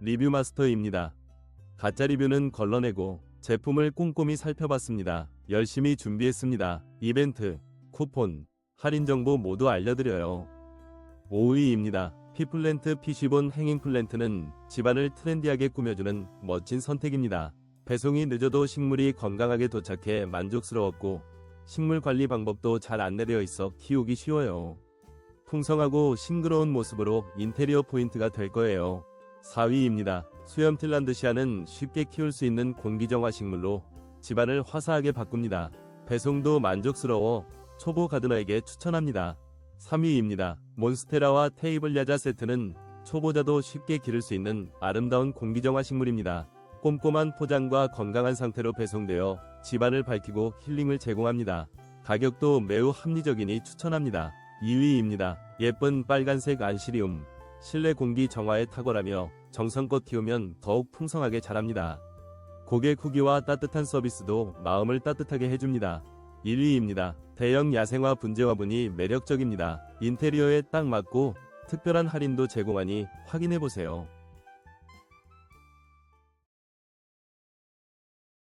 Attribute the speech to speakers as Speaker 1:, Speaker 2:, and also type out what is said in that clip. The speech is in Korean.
Speaker 1: 리뷰 마스터입니다. 가짜 리뷰는 걸러내고 제품을 꼼꼼히 살펴봤습니다. 열심히 준비했습니다. 이벤트, 쿠폰, 할인 정보 모두 알려드려요. 5위입니다. 피플랜트 피쉬본 행잉 플랜트는 집안을 트렌디하게 꾸며주는 멋진 선택입니다. 배송이 늦어도 식물이 건강하게 도착해 만족스러웠고 식물 관리 방법도 잘 안내되어 있어 키우기 쉬워요. 풍성하고 싱그러운 모습으로 인테리어 포인트가 될 거예요. 4위입니다. 수염 틸란드시아는 쉽게 키울 수 있는 공기정화 식물로 집안을 화사하게 바꿉니다. 배송도 만족스러워 초보 가드너에게 추천합니다. 3위입니다. 몬스테라와 테이블 야자 세트는 초보자도 쉽게 기를 수 있는 아름다운 공기정화 식물입니다. 꼼꼼한 포장과 건강한 상태로 배송되어 집안을 밝히고 힐링을 제공합니다. 가격도 매우 합리적이니 추천합니다. 2위입니다. 예쁜 빨간색 안시리움. 실내 공기 정화에 탁월하며 정성껏 키우면 더욱 풍성하게 자랍니다. 고객 후기와 따뜻한 서비스도 마음을 따뜻하게 해줍니다. 1위입니다. 대형 야생화 분재 화분이 매력적입니다. 인테리어에 딱 맞고 특별한 할인도 제공하니 확인해보세요.